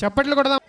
చప్పట్లు కొడదాం